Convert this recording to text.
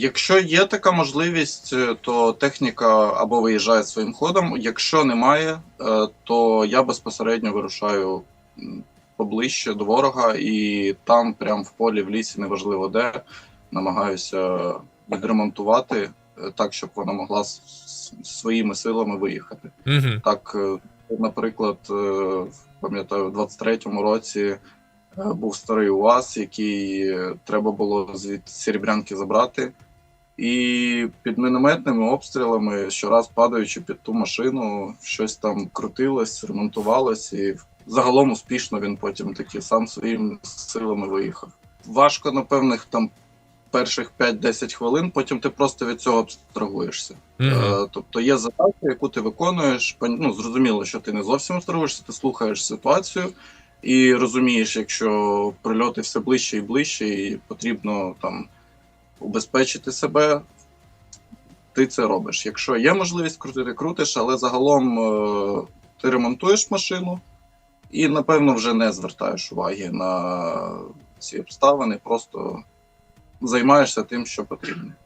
Якщо є така можливість, е, то техніка або виїжджає своїм ходом. Якщо немає, е, то я безпосередньо вирушаю поближче до ворога, і там, прямо в полі, в лісі, неважливо де, намагаюся відремонтувати е, так, щоб вона могла своїми силами виїхати. Угу. Так, наприклад, пам'ятаю, в 23-му році був старий УАЗ, який треба було звід Серебрянки забрати. І під мінометними обстрілами, щораз падаючи під ту машину, щось там крутилось, ремонтувалось, і загалом успішно він потім таки сам своїми силами виїхав. Важко на певних там перших 5-10 хвилин, потім ти просто від цього абстрагуєшся. Угу. Е, Тобто є задача, яку ти виконуєш. Ну, зрозуміло, що ти не зовсім абстрагуєшся, ти слухаєш ситуацію і розумієш, якщо прильоти все ближче і ближче, і потрібно там убезпечити себе, ти це робиш. Якщо є можливість крутити, крутиш, але загалом е, ти ремонтуєш машину і, напевно, вже не звертаєш уваги на ці обставини, просто займаєшся тим, що потрібно.